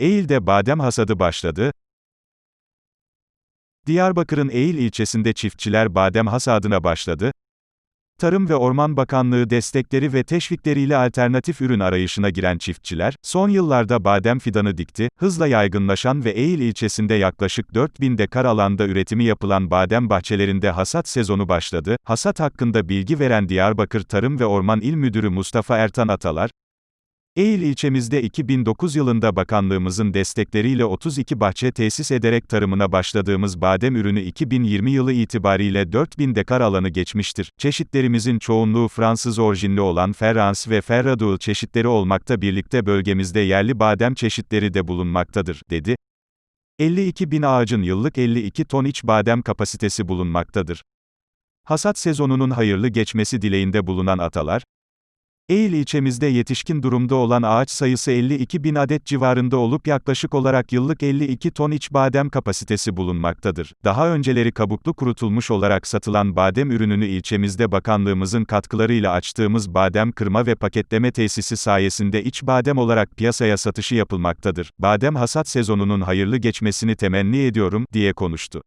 Eğil'de badem hasadı başladı. Diyarbakır'ın Eğil ilçesinde çiftçiler badem hasadına başladı. Tarım ve Orman Bakanlığı destekleri ve teşvikleriyle alternatif ürün arayışına giren çiftçiler, son yıllarda badem fidanı dikti. Hızla yaygınlaşan ve Eğil ilçesinde yaklaşık 4000 dekar alanda üretimi yapılan badem bahçelerinde hasat sezonu başladı. Hasat hakkında bilgi veren Diyarbakır Tarım ve Orman İl Müdürü Mustafa Ertan Atalar, Eğil ilçemizde 2009 yılında bakanlığımızın destekleriyle 32 bahçe tesis ederek tarımına başladığımız badem ürünü 2020 yılı itibariyle 4000 dekar alanı geçmiştir. Çeşitlerimizin çoğunluğu Fransız orijinli olan Ferrans ve Ferradoul çeşitleri olmakta birlikte bölgemizde yerli badem çeşitleri de bulunmaktadır, dedi. 52 bin ağacın yıllık 52 ton iç badem kapasitesi bulunmaktadır. Hasat sezonunun hayırlı geçmesi dileğinde bulunan atalar, Eğil ilçemizde yetişkin durumda olan ağaç sayısı 52 bin adet civarında olup yaklaşık olarak yıllık 52 ton iç badem kapasitesi bulunmaktadır. Daha önceleri kabuklu kurutulmuş olarak satılan badem ürününü ilçemizde bakanlığımızın katkılarıyla açtığımız badem kırma ve paketleme tesisi sayesinde iç badem olarak piyasaya satışı yapılmaktadır. Badem hasat sezonunun hayırlı geçmesini temenni ediyorum, diye konuştu.